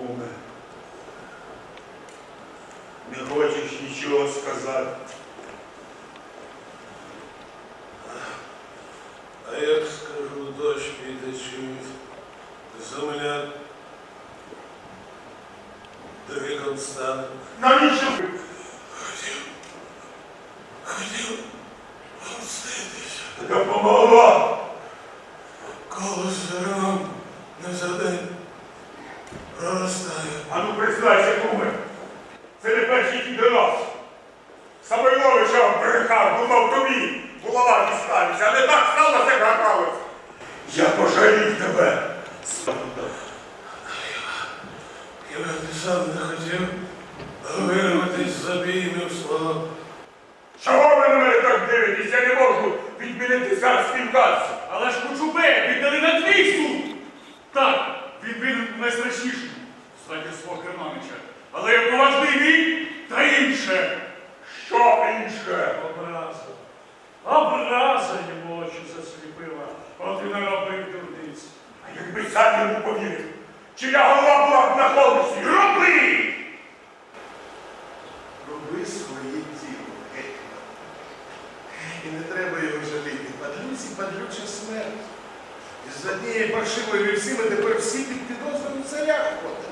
Бога. Не хочешь ничего сказать? А я скажу, дощ піде земля до вікон стане. Навіщо? Хотів, хотів мститися. Така помогла. Коло сиром не за. Проростає. А ну признайся, куме, це не перший твій донос. Самойловича брехав, думав тобі, голова дістанеться, а не так сталося, як. Я пожалів тебе. Я би сам не хотів вирватися з обіймів свого. Чого ви на мене так дивитесь? Я не можу відмінити царський указ. Але ж Кучубея віддали на твій суд. Так, він він найстрашніший з статі свого Керманича. Але як та інше. Що інше? Образа. Образа йому очі засліпила. От і наробив дурниць. А якби сам йому повірив, чия голова була б на колесі? Роби! Роби своє діло, гетьман. І не треба його жаліти. Падлюці падлюча смерть. І з однієї паршивої вівси ми тепер всі під підозрою царя ходимо.